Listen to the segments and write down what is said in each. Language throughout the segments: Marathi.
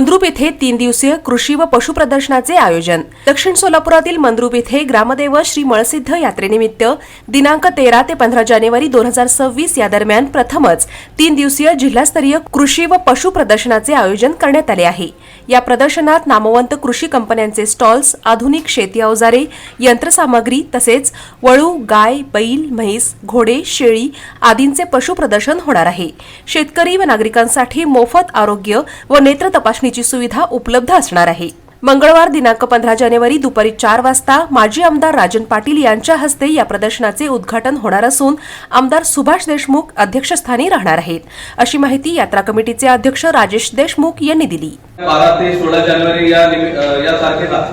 मंद्रुप येथे तीन दिवसीय कृषी व पशु प्रदर्शनाचे आयोजन. दक्षिण सोलापुरातील मंद्रुप येथे ग्रामदेव श्री मळसिद्ध यात्रेनिमित्त दिनांक तेरा ते पंधरा जानेवारी दोन हजार सव्वीस या दरम्यान प्रथमच तीन दिवसीय जिल्हास्तरीय कृषी व पशु प्रदर्शनाचे आयोजन करण्यात आले आहे. या प्रदर्शनात नामवंत कृषी कंपन्यांचे स्टॉल्स आधुनिक शेती अवजारे यंत्रसामग्री तसेच वळू गाय बैल म्हैस घोडे शेळी आदींचे पशु प्रदर्शन होणार आहे. शेतकरी व नागरिकांसाठी मोफत आरोग्य व नेत्र तपासणी तपासणीची सुविधा उपलब्ध असणार आहे. मंगळवार दिनांक पंधरा जानेवारी दुपारी चार वाजता माजी आमदार राजन पाटील यांच्या हस्ते या प्रदर्शनाचे उद्घाटन होणार असून आमदार सुभाष देशमुख अध्यक्षस्थानी राहणार आहेत. अशी माहिती यात्रा कमिटीचे अध्यक्ष राजेश देशमुख यांनी दिली. बारा ते सोळा जानेवारी या तारखेला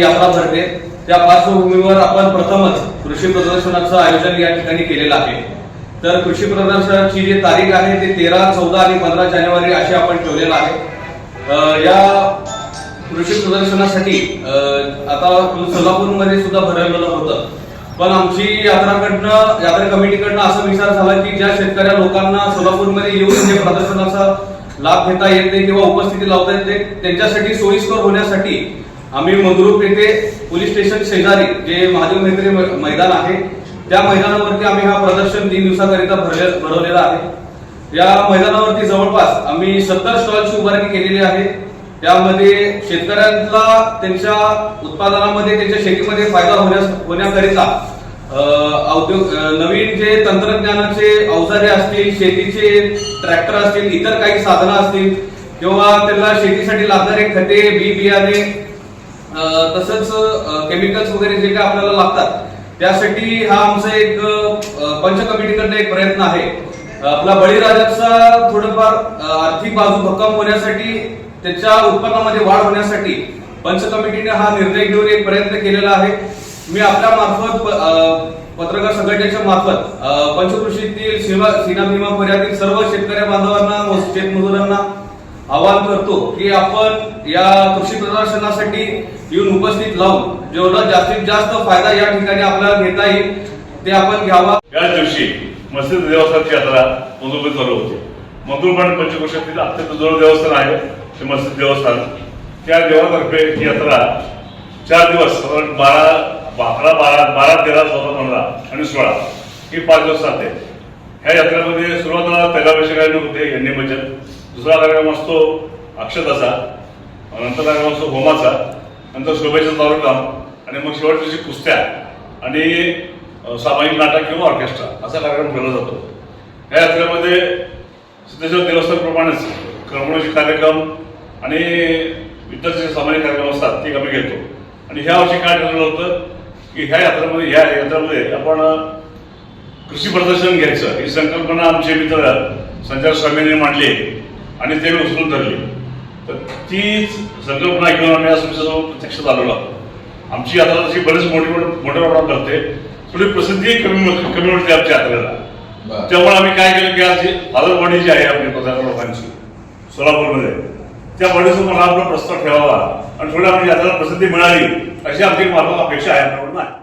यात्रा भरते. त्या पार्श्वभूमीवर आपण प्रथमच कृषी प्रदर्शनाचं आयोजन या ठिकाणी केलेलं आहे. तर कृषी प्रदर्शनाची जी तारीख आहे ते तेरा चौदा आणि पंधरा जानेवारी अशी आपण ठेवलेलं आहे. या कृषी प्रदर्शनासाठी आता सोलापूरमध्ये सुद्धा भरवलेलं होतं. पण आमची यात्राकडनं यात्रा कमिटीकडनं असा विचार झाला की ज्या शेतकऱ्या लोकांना सोलापूरमध्ये येऊन जे प्रदर्शनाचा लाभ घेता येत नाही किंवा उपस्थिती लावता येत नाही त्यांच्यासाठी सोयीस्कर होण्यासाठी आम्ही मंगरूप येथे पोलीस स्टेशन शेजारी जे महादेव मेत्रे मै- मैदान आहे त्या मैदानावरती आम्ही हा प्रदर्शन तीन दिवसाकरिता भरले भरवलेला आहे. या मैदानावरती जवळपास आम्ही सत्तर स्टॉलची उभारणी केलेली आहे. त्यामध्ये शेतकऱ्यांना त्यांच्या उत्पादनामध्ये त्यांच्या शेतीमध्ये फायदा होण्यास होण्याकरिता औद्योग नवीन जे तंत्रज्ञानाचे अवजारे असतील शेतीचे ट्रॅक्टर असतील इतर काही साधनं असतील किंवा त्यांना शेतीसाठी लागणारे खते बी बियाणे तसंच केमिकल्स वगैरे जे काय आपल्याला लागतात त्यासाठी हा आमचा एक पंच कमिटीकडनं एक प्रयत्न आहे. आपला बळीराजाचा थोडंफार आर्थिक बाजू भक्कम होण्यासाठी त्याच्या उत्पन्नामध्ये वाढ होण्यासाठी पंच कमिटीने हा निर्णय घेऊन एक प्रयत्न केलेला आहे. मी आपल्या मार्फत प- पत्रकार संघटनेच्या मार्फत पंचकृषीतील सीमा सीना भीमा पर्यातील सर्व शेतकरी बांधवांना व शेतमजुरांना आवाहन करतो की आपण या कृषी प्रदर्शनासाठी येऊन उपस्थित लावून जेवढा जास्तीत जास्त फायदा या ठिकाणी आपल्याला घेता येईल ते आपण घ्यावा. याच दिवशी मस्जिद देवस्थानची यात्रा मंगळूर चालू होती. मंगळूरपाड पंचकोशातील अत्यंत जुनं देवस्थान आहे ते मस्जिद देवस्थान. त्या देवातर्फे ही यात्रा चार दिवस साधारण बारा अकरा बारा बारा तेरा चौदा पंधरा आणि सोळा ही पाच दिवस चालते. ह्या यात्रेमध्ये सुरुवातीला तेलाभिषेकाने होते यांनी भजन दुसरा कार्यक्रम असतो अक्षताचा नंतर कार्यक्रम असतो होमाचा नंतर शोभेचं तालुका आणि मग शेवटच्या दिवशी कुस्त्या आणि सामायिक नाटक किंवा ऑर्केस्ट्रा असा कार्यक्रम ठेवला जातो. या यात्रेमध्ये सिद्धेश्वर देवस्थानप्रमाणेच करमणूचे कार्यक्रम आणि इतर जे सामाजिक कार्यक्रम असतात ते आम्ही घेतो. आणि ह्या वर्षी काय ठरवलं होतं की ह्या यात्रेमध्ये ह्या यात्रेमध्ये आपण कृषी प्रदर्शन घ्यायचं. ही संकल्पना आमचे मित्र संचार स्वामींनी मांडली आणि ते उचलून धरली. तर तीच संकल्पना घेऊन आम्ही आज तुमच्याजवळ प्रत्यक्ष आलेलो आहोत आमची यात्रा तशी बरेच मोठी मोठ्या प्रमाणात करते थोडी प्रसिद्धी कमी कमी मिळते आमच्या यात्रेला. त्यामुळे आम्ही काय केलं की आज जी फादर बॉडी जी आहे आपली पत्रकार लोकांची सोलापूरमध्ये. त्या बॉडीसमोर हा आपला प्रस्ताव ठेवावा आणि थोडी आपली यात्रेला प्रसिद्धी मिळाली अशी आमची मार्फत अपेक्षा आहे आपल्याकडून आहे